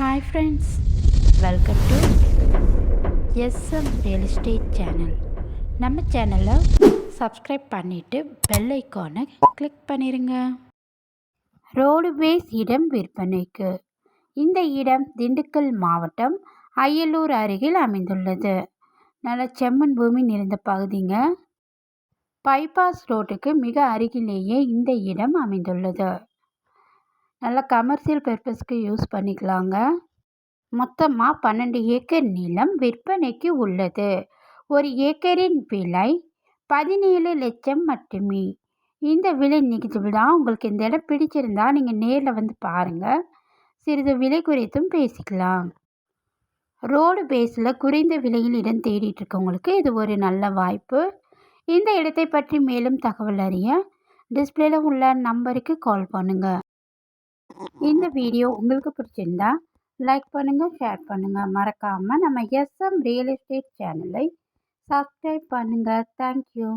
Hi friends welcome to SM real estate channel நம்ம சேனலை subscribe பண்ணிவிட்டு பெல் ஐக்கானை கிளிக் பண்ணிடுங்க ரோடுவேஸ் இடம் விற்பனைக்கு. இந்த இடம் திண்டுக்கல் மாவட்டம் அய்யலூர் அருகில் அமைந்துள்ளது. நல்ல செம்மண் பூமி நிறைந்த பகுதிங்க. பைபாஸ் ரோட்டுக்கு மிக அருகிலேயே இந்த இடம் அமைந்துள்ளது. நல்ல கமர்ஷியல் பர்பஸ்க்கு யூஸ் பண்ணிக்கலாங்க. மொத்தமாக பன்னெண்டு ஏக்கர் நிலம் விற்பனைக்கு உள்ளது. ஒரு ஏக்கரின் விலை பதினேழு லட்சம் மட்டுமே. இந்த விலை நிகழ்ச்சி தான் உங்களுக்கு இந்த இடம் பிடிச்சிருந்தா நீங்கள் நேரில் வந்து பாருங்கள் சிறிது விலை குறித்தும் பேசிக்கலாம். ரோடு பேஸில் குறைந்த விலையில் இடம் தேடிட்டு இருக்கவங்களுக்கு இது ஒரு நல்ல வாய்ப்பு. இந்த இடத்தை பற்றி மேலும் தகவல் அறிய டிஸ்பிளேல உள்ள நம்பருக்கு கால் பண்ணுங்கள் இந்த வீடியோ உங்களுக்கு பிடிச்சிருந்தா லைக் பண்ணுங்கள் ஷேர் பண்ணுங்கள் மறக்காமல் நம்ம எஸ்எம் ரியல் எஸ்டேட் சேனலை சப்ஸ்கிரைப் பண்ணுங்கள் தேங்க்யூ